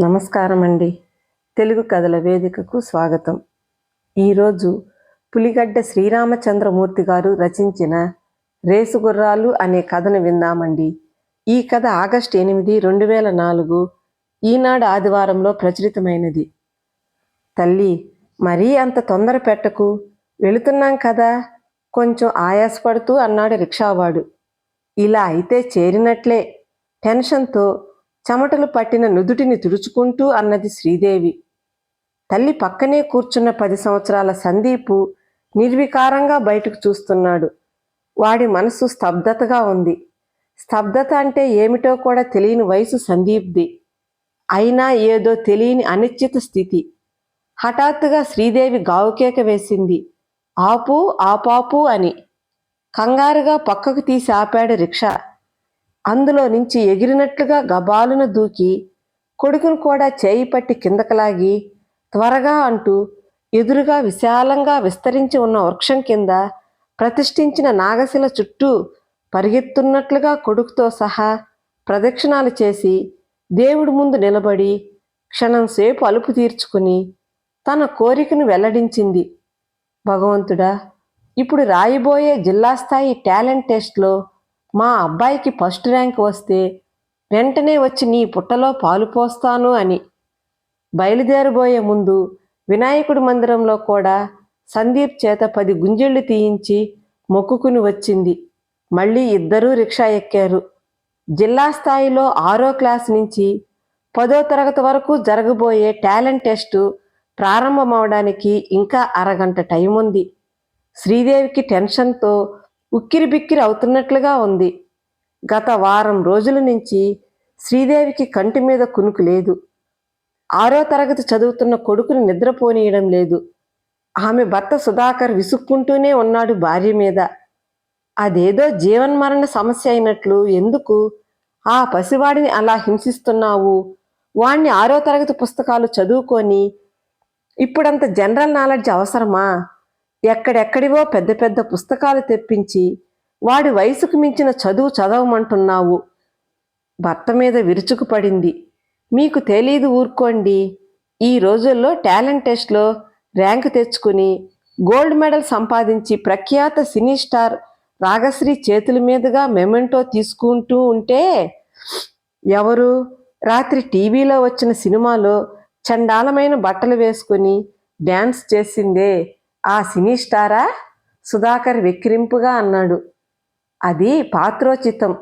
నమస్కారం అండి తెలుగు కథల వేదికకు స్వాగతం. ఈరోజు పులిగడ్డ శ్రీరామచంద్రమూర్తి గారు రచించిన రేసు గుర్రాలు అనే కథను విందామండి. ఈ కథ ఆగస్టు ఎనిమిది రెండు వేల నాలుగు ఈనాడు ఆదివారంలో ప్రచురితమైనది. తల్లి మరీ అంత తొందర పెట్టకు. వెళుతున్నాం కదా. కొంచెం ఆయాసపడుతూ అన్నాడు రిక్షావాడు. ఇలా అయితే చేరినట్లే. టెన్షన్తో చెమటలు పట్టిన నుదుటిని తుడుచుకుంటూ అన్నది శ్రీదేవి. తల్లి పక్కనే కూర్చున్న పది సంవత్సరాల సందీపు నిర్వికారంగా బయటకు చూస్తున్నాడు. వాడి మనసు స్తబ్దతగా ఉంది. స్తబ్దత అంటే ఏమిటో కూడా తెలియని వయసు సందీప్ది. అయినా ఏదో తెలియని అనిశ్చిత స్థితి. హఠాత్తుగా శ్రీదేవి గావుకేక వేసింది. ఆపు ఆపాపు అని. కంగారుగా పక్కకు తీసి ఆపాడు రిక్షా. అందులో నుంచి ఎగిరినట్లుగా గబాలున దూకి కొడుకును కూడా చేయి పట్టి కిందకలాగి త్వరగా అంటూ ఎదురుగా విశాలంగా విస్తరించి ఉన్న వృక్షం కింద ప్రతిష్ఠించిన నాగశిల చుట్టూ పరిగెత్తున్నట్లుగా కొడుకుతో సహా ప్రదక్షిణాలు చేసి దేవుడి ముందు నిలబడి క్షణం సేపు అలుపు తీర్చుకుని తన కోరికను వెల్లడించింది. భగవంతుడా ఇప్పుడు రాయిబోయే జిల్లా స్థాయి టాలెంట్ టెస్ట్లో మా అబ్బాయికి ఫస్ట్ ర్యాంక్ వస్తే వెంటనే వచ్చి నీ పుట్టలో పాలు పోస్తాను అని బయలుదేరబోయే ముందు వినాయకుడి మందిరంలో కూడా సందీప్ చేత పది గుంజళ్ళు తీయించి మొక్కుకుని వచ్చింది. మళ్ళీ ఇద్దరూ రిక్షా ఎక్కారు. జిల్లా స్థాయిలో ఆరో క్లాస్ నుంచి పదో తరగతి వరకు జరగబోయే టాలెంట్ టెస్టు ప్రారంభమవడానికి ఇంకా అరగంట టైం ఉంది శ్రీదేవికి టెన్షన్తో ఉక్కిరి బిక్కిరి అవుతున్నట్లుగా ఉంది. గత వారం రోజుల నుంచి శ్రీదేవికి కంటి మీద కునుకు లేదు. ఆరో తరగతి చదువుతున్న కొడుకుని నిద్రపోనీయడం లేదు. ఆమె భర్త సుధాకర్ విసుక్కుంటూనే ఉన్నాడు భార్య మీద. అదేదో జీవన్మరణ సమస్య అయినట్లు ఎందుకు? ఆ పసివాడిని అలా హింసిస్తున్నావు? వాణ్ణి ఆరో తరగతి పుస్తకాలు చదువుకొని ఇప్పుడంత జనరల్ నాలెడ్జ్ అవసరమా? ఎక్కడెక్కడివో పెద్ద పెద్ద పుస్తకాలు తెప్పించి వాడి వయసుకు మించిన చదువు చదవమంటున్నావు. భర్త మీద విరుచుకుపడింది. మీకు తెలీదు ఊరుకోండి. ఈ రోజుల్లో టాలెంట్ టెస్ట్లో ర్యాంక్ తెచ్చుకుని గోల్డ్ మెడల్ సంపాదించి ప్రఖ్యాత సినీ స్టార్ రాగశ్రీ చేతుల మీదుగా మెమెంటో తీసుకుంటూ ఉంటే ఎవరు? రాత్రి టీవీలో వచ్చిన సినిమాలో చండాలమైన బట్టలు వేసుకుని డ్యాన్స్ చేసిందే. ఆ సినీ స్టారా సుధాకర్ వెక్కిరింపుగా అన్నాడు. అది పాత్రోచితం.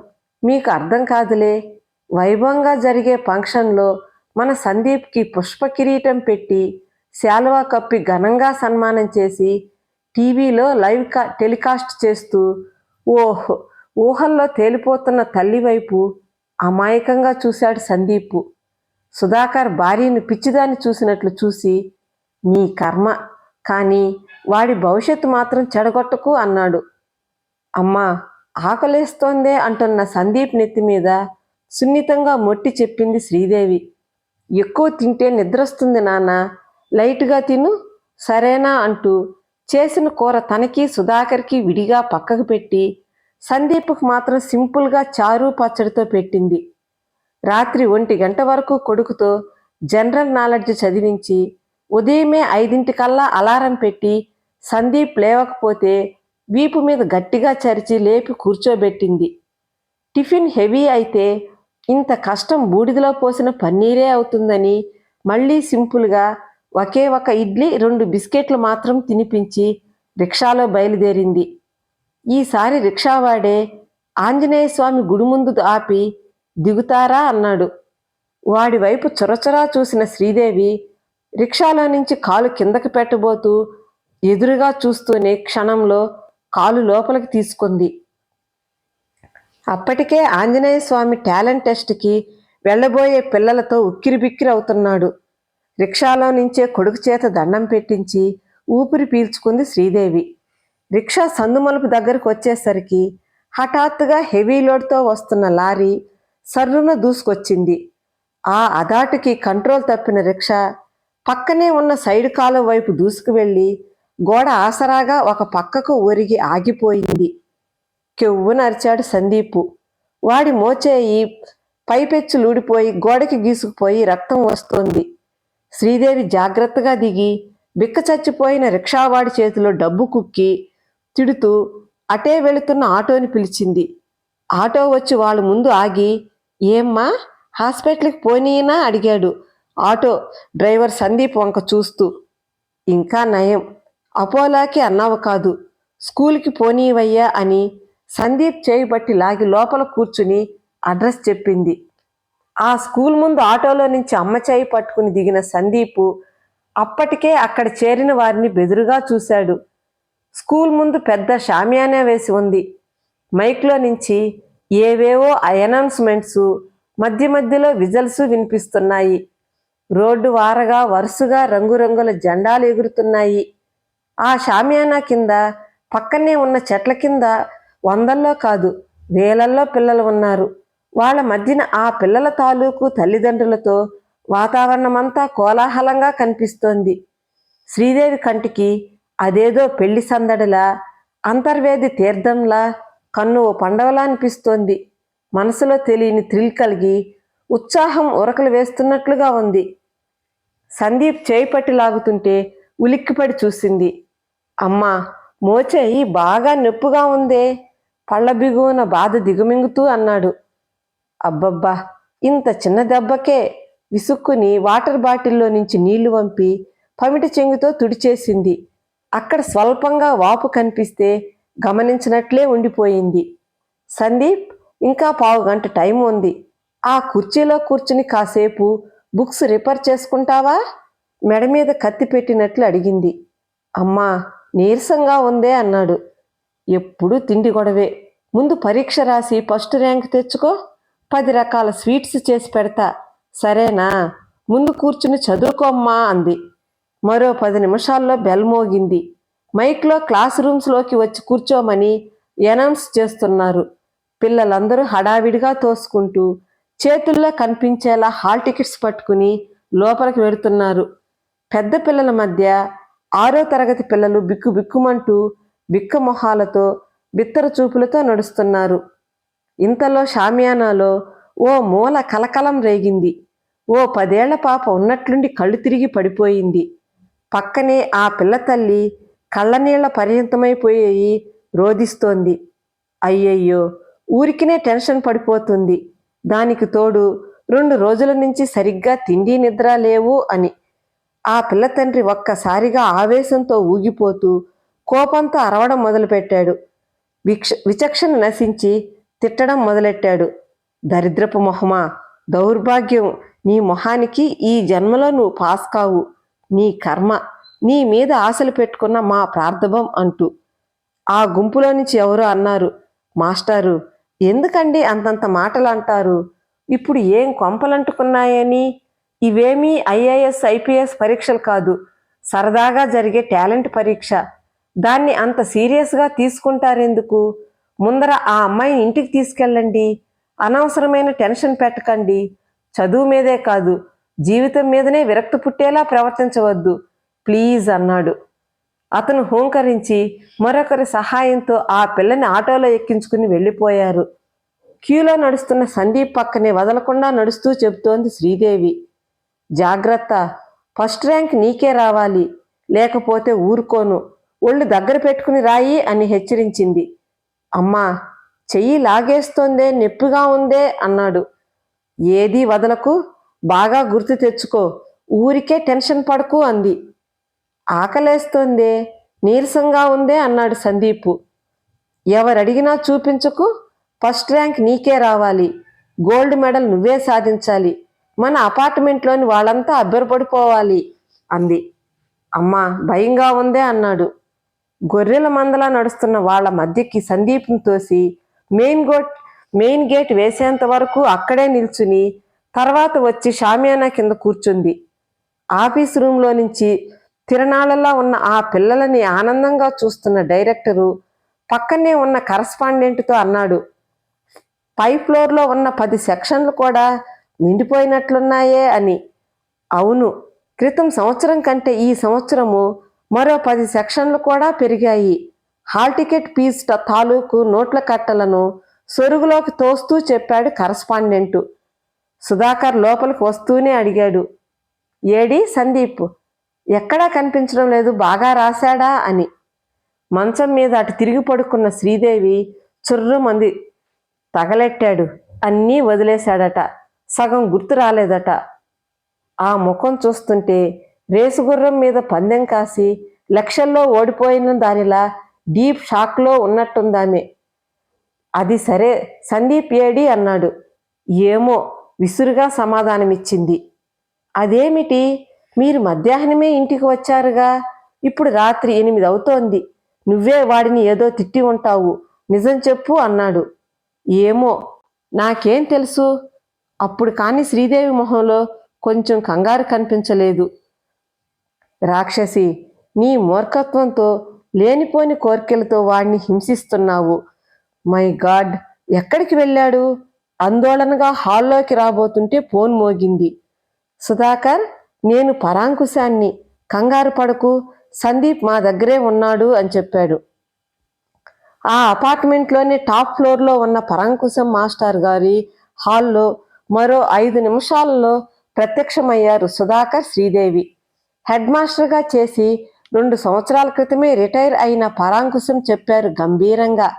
మీకు అర్థం కాదులే. వైభవంగా జరిగే ఫంక్షన్లో మన సందీప్కి పుష్ప కిరీటం పెట్టి శాలువా కప్పి ఘనంగా సన్మానం చేసి టీవీలో లైవ్ కా టెలికాస్ట్ చేస్తూ ఓహ్ ఊహల్లో తేలిపోతున్న తల్లి వైపు అమాయకంగా చూశాడు సందీపు. సుధాకర్ భార్యను పిచ్చిదాన్ని చూసినట్లు చూసి నీ కర్మ. కానీ వాడి భవిష్యత్తు మాత్రం చెడగొట్టకు అన్నాడు. అమ్మా ఆకలేస్తోందే అంటున్న సందీప్ నెత్తి మీద సున్నితంగా మొట్టి చెప్పింది శ్రీదేవి. ఎక్కువ తింటే నిద్రస్తుంది నాన్న లైట్గా తిను సరేనా అంటూ చేసిన కూర తనకి సుధాకర్కి విడిగా పక్కకు పెట్టి సందీప్కు మాత్రం సింపుల్గా చారు పచ్చడితో పెట్టింది. రాత్రి ఒంటి గంట వరకు కొడుకుతో జనరల్ నాలెడ్జ్ చదివించి ఉదయమే ఐదింటికల్లా అలారం పెట్టి సందీప్ లేవకపోతే వీపు మీద గట్టిగా చరిచి లేపి కూర్చోబెట్టింది. టిఫిన్ హెవీ అయితే ఇంత కష్టం బూడిదలో పోసిన పన్నీరే అవుతుందని మళ్ళీ సింపుల్గా ఒకే ఒక ఇడ్లీ రెండు బిస్కెట్లు మాత్రం తినిపించి రిక్షాలో బయలుదేరింది. ఈసారి రిక్షావాడే ఆంజనేయ స్వామి గుడి ముందు ఆపి దిగుతారా అన్నాడు. వాడి వైపు చొరచొరా చూసిన శ్రీదేవి రిక్షాలో నుంచి కాలు కిందకి పెట్టబోతూ ఎదురుగా చూస్తూనే క్షణంలో కాలు లోపలికి తీసుకుంది. అప్పటికే ఆంజనేయ స్వామి టాలెంట్ టెస్ట్కి వెళ్ళబోయే పిల్లలతో ఉక్కిరి బిక్కిరి అవుతున్నాడు. రిక్షాలో నుంచే కొడుకు చేత దండం పెట్టించి ఊపిరి పీల్చుకుంది శ్రీదేవి. రిక్షా సందుమలుపు దగ్గరకు వచ్చేసరికి హఠాత్తుగా హెవీ లోడ్తో వస్తున్న లారీ సర్రున దూసుకొచ్చింది. ఆ అదాటుకి కంట్రోల్ తప్పిన రిక్షా పక్కనే ఉన్న సైడ్ కాలువ వైపు దూసుకు వెళ్ళి గోడ ఆసరాగా ఒక పక్కకు ఒరిగి ఆగిపోయింది. కెవ్వు నరిచాడు సందీపు. వాడి మోచేయి పైపెచ్చులూడిపోయి గోడకి గీసుకుపోయి రక్తం వస్తోంది. శ్రీదేవి జాగ్రత్తగా దిగి బిక్క చచ్చిపోయిన రిక్షావాడి చేతిలో డబ్బు కుక్కి తిడుతూ అటే వెళుతున్న ఆటోని పిలిచింది. ఆటో వచ్చి వాళ్ళ ముందు ఆగి ఏమ్మా హాస్పిటల్కి పోనీనా అడిగాడు. ఆటో డ్రైవర్ సందీప్ వంక చూస్తూ ఇంకా నయం. అపోలాకి అన్నావు కాదు. స్కూల్కి పోనీవయ్యా అని సందీప్ చేయిబట్టి లాగి లోపల కూర్చుని అడ్రస్ చెప్పింది. ఆ స్కూల్ ముందు ఆటోలో నుంచి అమ్మ చేయి పట్టుకుని దిగిన సందీపు అప్పటికే అక్కడ చేరిన వారిని బెదురుగా చూశాడు. స్కూల్ ముందు పెద్ద షామియానా వేసి ఉంది. మైక్లో నుంచి ఏవేవో అనౌన్స్మెంట్స్ మధ్య మధ్యలో విజల్స్ వినిపిస్తున్నాయి. రోడ్డు వారగా వరుసగా రంగురంగుల జెండాలు ఎగురుతున్నాయి. ఆ షామియానా కింద పక్కనే ఉన్న చెట్ల కింద వందల్లో కాదు వేలల్లో పిల్లలు ఉన్నారు. వాళ్ళ మధ్యన ఆ పిల్లల తాలూకు తల్లిదండ్రులతో వాతావరణమంతా కోలాహలంగా కనిపిస్తోంది. శ్రీదేవి కంటికి అదేదో పెళ్ళి సందడిలా అంతర్వేది తీర్థంలా కన్ను ఓ పండవలా అనిపిస్తోంది. మనసులో తెలియని థ్రిల్ కలిగి ఉత్సాహం ఉరకలు వేస్తున్నట్లుగా ఉంది. సందీప్ చేయి పట్టి లాగుతుంటే ఉలిక్కిపడి చూసింది. అమ్మా మోచేయి బాగా నొప్పుగా ఉందే. పళ్ళ బిగువున బాధ దిగుమింగుతూ అన్నాడు. అబ్బబ్బా ఇంత చిన్న దెబ్బకే విసుక్కుని వాటర్ బాటిల్లో నుంచి నీళ్ళు వంపి పమిటి చెంగుతో తుడిచేసింది. అక్కడ స్వల్పంగా వాపు కనిపిస్తే గమనించినట్లే ఉండిపోయింది. సందీప్ ఇంకా పావు గంట టైం ఉంది. ఆ కుర్చీలో కూర్చుని కాసేపు బుక్స్ రిపేర్ చేసుకుంటావా? మెడ మీద కత్తి పెట్టినట్లు అడిగింది. అమ్మా నీరసంగా ఉందే అన్నాడు. ఎప్పుడు తిండి గొడవే. ముందు పరీక్ష రాసి ఫస్ట్ ర్యాంక్ తెచ్చుకో. పది రకాల స్వీట్స్ చేసి పెడతా. సరేనా? ముందు కూర్చుని చదువుకోమ్మా అంది. మరో పది నిమిషాల్లో బెల్ మోగింది. మైక్లో క్లాస్ రూమ్స్లోకి వచ్చి కూర్చోమని అనౌన్స్ చేస్తున్నారు. పిల్లలందరూ హడావిడిగా తోసుకుంటూ చేతుల్లో కనిపించేలా హాల్ టికెట్స్ పట్టుకుని లోపలికి వెడుతున్నారు పెద్ద పిల్లల మధ్య ఆరో తరగతి పిల్లలు బిక్కు బిక్కుమంటూ బిక్క మొహాలతో బిత్తర చూపులతో నడుస్తున్నారు. ఇంతలో షామియానాలో ఓ మూల కలకలం రేగింది. ఓ పదేళ్ళ పాప ఉన్నట్లుండి కళ్ళు తిరిగి పడిపోయింది. పక్కనే ఆ పిల్ల తల్లి కళ్ళనీళ్ళ పర్యంతమైపోయి రోధిస్తోంది. అయ్యయ్యో ఊరికినే టెన్షన్ పడిపోతుంది. దానికి తోడు రెండు రోజుల నుంచి సరిగ్గా తిండి నిద్ర లేవు అని ఆ పిల్ల తండ్రి ఒక్కసారిగా ఆవేశంతో ఊగిపోతూ కోపంతో అరవడం మొదలుపెట్టాడు. విక్ష విచక్షణ నశించి తిట్టడం మొదలెట్టాడు. దరిద్రపు మొహమా దౌర్భాగ్యం నీ మొహానికి ఈ జన్మలో నువ్వు పాస్ కావు. నీ కర్మ నీ మీద ఆశలు పెట్టుకున్న మా ప్రార్థభం అంటూ. ఆ గుంపులో నుంచి ఎవరో అన్నారు మాస్టారు ఎందుకండి అంతంత మాటలు అంటారు ఇప్పుడు ఏం కొంపలంటుకున్నాయని? ఇవేమీ ఐఏఎస్ ఐపీఎస్ పరీక్షలు కాదు. సరదాగా జరిగే టాలెంట్ పరీక్ష. దాన్ని అంత సీరియస్గా తీసుకుంటారెందుకు? ముందర ఆ అమ్మాయిని ఇంటికి తీసుకెళ్ళండి. అనవసరమైన టెన్షన్ పెట్టకండి. చదువు మీదే కాదు. జీవితం మీదనే విరక్తి పుట్టేలా ప్రవర్తించవద్దు. ప్లీజ్ అన్నాడు. అతను హూంకరించి మరొకరి సహాయంతో ఆ పిల్లని ఆటోలో ఎక్కించుకుని వెళ్ళిపోయారు. క్యూలో నడుస్తున్న సందీప్ పక్కనే వదలకుండా నడుస్తూ చెబుతోంది శ్రీదేవి. జాగ్రత్త. ఫస్ట్ ర్యాంక్ నీకే రావాలి. లేకపోతే ఊరుకోను. ఒళ్ళు దగ్గర పెట్టుకుని రాయి అని హెచ్చరించింది. అమ్మా చెయ్యి లాగేస్తోందే నొప్పిగా ఉందే అన్నాడు. ఏదీ వదలకు బాగా గుర్తు తెచ్చుకో. ఊరికే టెన్షన్ పడకు అంది. ఆకలేస్తోందే నీరసంగా ఉందే అన్నాడు సందీపు. ఎవరడిగినా చూపించకు ఫస్ట్ ర్యాంక్ నీకే రావాలి. గోల్డ్ మెడల్ నువ్వే సాధించాలి. మన అపార్ట్మెంట్లోని వాళ్ళంతా అబ్బెరపడిపోవాలి అంది. అమ్మ భయంగా ఉందే అన్నాడు. గొర్రెల మందలా నడుస్తున్న వాళ్ళ మధ్యకి సందీప్ను తోసి మెయిన్ గోట్ మెయిన్ గేట్ వేసేంత వరకు అక్కడే నిల్చుని తర్వాత వచ్చి షామియానా కింద కూర్చుంది. ఆఫీస్ రూమ్లో నుంచి తిరణాలలో ఉన్న ఆ పిల్లలని ఆనందంగా చూస్తున్న డైరెక్టరు పక్కనే ఉన్న కరస్పాండెంట్తో అన్నాడు. పై ఫ్లోర్లో ఉన్న పది సెక్షన్లు కూడా నిండిపోయినట్లున్నాయే అని. అవును క్రితం సంవత్సరం కంటే ఈ సంవత్సరము మరో పది సెక్షన్లు కూడా పెరిగాయి. హాల్ టికెట్ ఫీజు తాలూకు నోట్ల కట్టలను సొరుగులోకి తోస్తూ చెప్పాడు కరస్పాండెంటు. సుధాకర్ లోపలికి వస్తూనే అడిగాడు ఏడి సందీప్ ఎక్కడా కనిపించడం లేదు బాగా రాశాడా? అని. మంచం మీద అటు తిరిగి పడుకున్న శ్రీదేవి చుర్రుమంది తగలెట్టాడు అన్నీ వదిలేశాడట. సగం గుర్తు రాలేదట. ఆ ముఖం చూస్తుంటే రేసుగుర్రం మీద పందెం కాసి లక్షల్లో ఓడిపోయిన దానిలా డీప్ షాక్లో ఉన్నట్టుందామె. అది సరే సందీప్ ఏడి అన్నాడు. ఏమో విసురుగా సమాధానమిచ్చింది. అదేమిటి? మీరు మధ్యాహ్నమే ఇంటికి వచ్చారుగా? ఇప్పుడు రాత్రి ఎనిమిది అవుతోంది. నువ్వే వాడిని ఏదో తిట్టి ఉంటావు. నిజం చెప్పు అన్నాడు. ఏమో? నాకేం తెలుసు? అప్పుడు కానీ శ్రీదేవి మొహంలో కొంచెం కంగారు కనిపించలేదు. రాక్షసి నీ మూర్ఖత్వంతో లేనిపోని కోర్కెలతో వాడిని హింసిస్తున్నావు. మై గాడ్ ఎక్కడికి వెళ్ళాడు? ఆందోళనగా హాల్లోకి రాబోతుంటే ఫోన్ మోగింది. సుధాకర్ నేను పరాంకుశాన్ని. కంగారు పడకు సందీప్ మా దగ్గరే ఉన్నాడు అని చెప్పాడు. ఆ అపార్ట్మెంట్లోని టాప్ ఫ్లోర్లో ఉన్న పరాంకుశం మాస్టర్ గారి హాల్లో మరో ఐదు నిమిషాలలో ప్రత్యక్షమయ్యారు సుధాకర్ శ్రీదేవి. హెడ్ మాస్టర్గా చేసి రెండు సంవత్సరాల క్రితమే రిటైర్ అయిన పరాంకుశం చెప్పారు గంభీరంగా.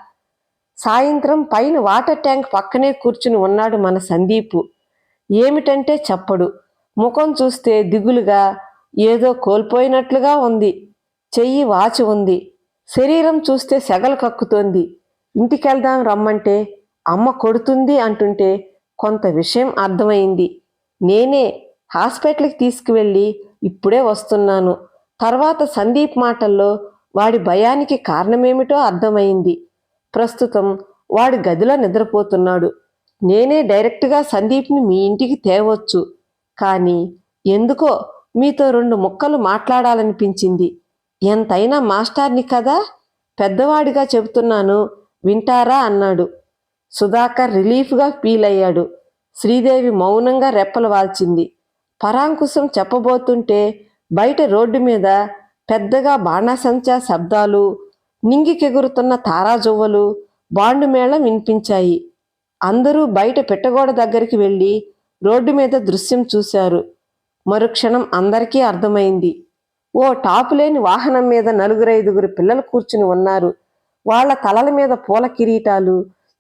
సాయంత్రం పైన వాటర్ ట్యాంక్ పక్కనే కూర్చుని ఉన్నాడు మన సందీపు. ఏమిటంటే చెప్పడు. ముఖం చూస్తే దిగులుగా ఏదో కోల్పోయినట్లుగా ఉంది. చెయ్యి వాచి ఉంది. శరీరం చూస్తే సెగలు కక్కుతోంది. ఇంటికెళ్దాం రమ్మంటే అమ్మ కొడుతుంది అంటుంటే కొంత విషయం అర్థమైంది. నేనే హాస్పిటల్కి తీసుకువెళ్ళి ఇప్పుడే వస్తున్నాను. తర్వాత సందీప్ మాటల్లో వాడి భయానికి కారణమేమిటో అర్థమైంది. ప్రస్తుతం వాడి గదిలో నిద్రపోతున్నాడు. నేనే డైరెక్ట్గా సందీప్ని మీ ఇంటికి తేవచ్చు. కానీ ఎందుకో మీతో రెండు ముక్కలు మాట్లాడాలనిపించింది. ఎంతైనా మాస్టార్ని కదా పెద్దవాడిగా చెబుతున్నాను వింటారా అన్నాడు. సుధాకర్ రిలీఫ్గా ఫీల్ అయ్యాడు శ్రీదేవి మౌనంగా రెప్పలు వాల్చింది. పరాంకుశం చెప్పబోతుంటే బయట రోడ్డు మీద పెద్దగా బాణాసంచా శబ్దాలు నింగికెగురుతున్న తారాజువ్వలు బాండు మేళం వినిపించాయి. అందరూ బయట పెట్టగోడ దగ్గరికి వెళ్ళి రోడ్డు మీద దృశ్యం చూశారు. మరుక్షణం అందరికీ అర్థమైంది. ఓ టాపు లేని వాహనం మీద నలుగురైదుగురు పిల్లలు కూర్చుని ఉన్నారు. వాళ్ళ తలల మీద పూల కిరీటాలు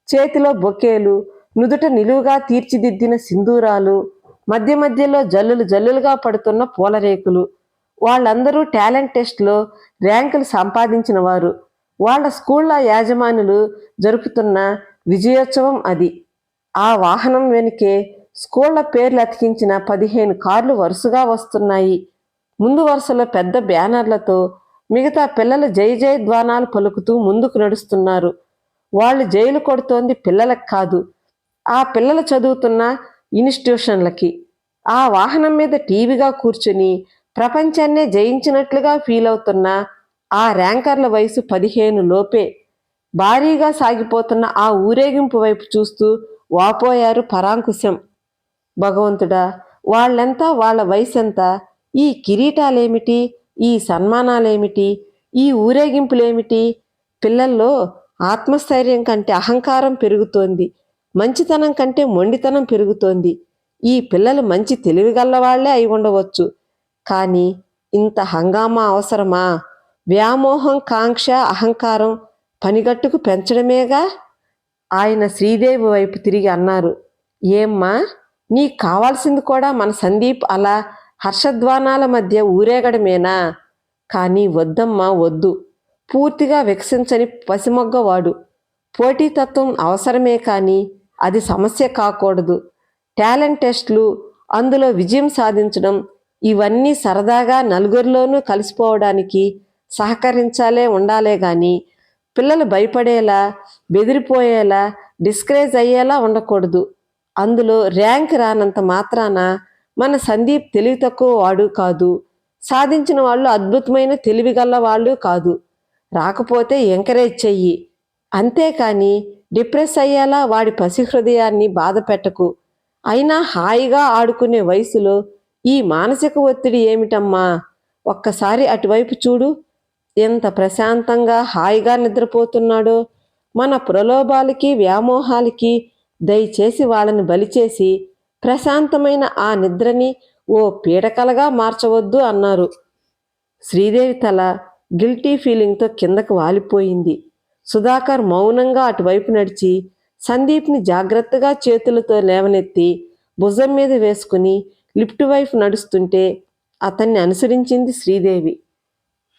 చేతిలో బొకేలు నుదుట నిలువుగా తీర్చిదిద్దిన సింధూరాలు మధ్య మధ్యలో జల్లులు జల్లులుగా పడుతున్న పూలరేకులు. వాళ్ళందరూ టాలెంట్ టెస్ట్లో ర్యాంకులు సంపాదించిన వారు. వాళ్ళ స్కూళ్ళ యాజమానులు జరుపుతున్న విజయోత్సవం అది. ఆ వాహనం వెనుకే స్కూళ్ళ పేర్లు అతికించిన పదిహేను కార్లు వరుసగా వస్తున్నాయి. ముందు వరుసలో పెద్ద బ్యానర్లతో మిగతా పిల్లలు జై జై ద్వానాలు పలుకుతూ ముందుకు నడుస్తున్నారు. వాళ్ళు జైలు కొడుతోంది పిల్లలకు కాదు. ఆ పిల్లలు చదువుతున్న ఇన్స్టిట్యూషన్లకి ఆ వాహనం మీద టీవీగా కూర్చుని ప్రపంచాన్నే జయించినట్లుగా ఫీల్ అవుతున్న ఆ ర్యాంకర్ల వయసు పదిహేను లోపే భారీగా సాగిపోతున్న ఆ ఊరేగింపు వైపు చూస్తూ వాపోయారు పరాంకుశం. భగవంతుడా వాళ్ళెంత వాళ్ళ వయసెంత? ఈ కిరీటాలేమిటి? ఈ సన్మానాలేమిటి? ఈ ఊరేగింపులేమిటి? పిల్లల్లో ఆత్మస్థైర్యం కంటే అహంకారం పెరుగుతోంది. మంచితనం కంటే మొండితనం పెరుగుతోంది. ఈ పిల్లలు మంచి తెలివిగల్లవాళ్ళే అయి ఉండవచ్చు. కానీ ఇంత హంగామా అవసరమా? వ్యామోహం కాంక్ష అహంకారం పనిగట్టుకు పెంచడమేగా? ఆయన శ్రీదేవి వైపు తిరిగి అన్నారు. ఏమ్మా నీకు కావాల్సింది కూడా మన సందీప్ అలా హర్షధ్వానాల మధ్య ఊరేగడమేనా? కానీ వద్దమ్మా వద్దు. పూర్తిగా వికసించని పసిమొగ్గవాడు. పోటీతత్వం అవసరమే కానీ అది సమస్య కాకూడదు. టాలెంట్ టెస్ట్లు అందులో విజయం సాధించడం ఇవన్నీ సరదాగా నలుగురిలోనూ కలిసిపోవడానికి సహకరించాలే ఉండాలే కానీ పిల్లలు భయపడేలా బెదిరిపోయేలా డిస్కరేజ్ అయ్యేలా ఉండకూడదు. అందులో ర్యాంక్ రానంత మాత్రాన మన సందీప్ తెలివి తక్కువ వాడు కాదు. సాధించిన వాళ్ళు అద్భుతమైన తెలివిగల వాళ్ళు కాదు. రాకపోతే ఎంకరేజ్ చెయ్యి. అంతేకాని డిప్రెస్ అయ్యేలా వాడి పసి హృదయాన్ని బాధ పెట్టకు. అయినా హాయిగా ఆడుకునే వయసులో ఈ మానసిక ఒత్తిడి ఏమిటమ్మా? ఒక్కసారి అటువైపు చూడు. ఎంత ప్రశాంతంగా హాయిగా నిద్రపోతున్నాడో. మన ప్రలోభాలకి వ్యామోహాలకి దయచేసి వాళ్ళని బలిచేసి ప్రశాంతమైన ఆ నిద్రని ఓ పీడకలగా మార్చవద్దు అన్నారు. శ్రీదేవి తల గిల్టీ ఫీలింగ్తో కిందకు వాలిపోయింది. సుధాకర్ మౌనంగా అటువైపు నడిచి సందీప్ని జాగ్రత్తగా చేతులతో లేవనెత్తి భుజం మీద వేసుకుని లిఫ్ట్ వైపు నడుస్తుంటే అతన్ని అనుసరించింది శ్రీదేవి.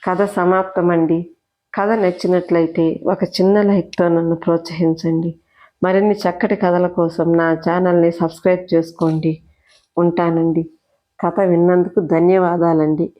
కథ సమాప్తమండి. కథ నచ్చినట్లయితే ఒక చిన్న లైక్తో నన్ను ప్రోత్సహించండి. మరిన్ని చక్కటి కథల కోసం నా ఛానల్ని సబ్స్క్రైబ్ చేసుకోండి. ఉంటానండి. కథ విన్నందుకు ధన్యవాదాలండి.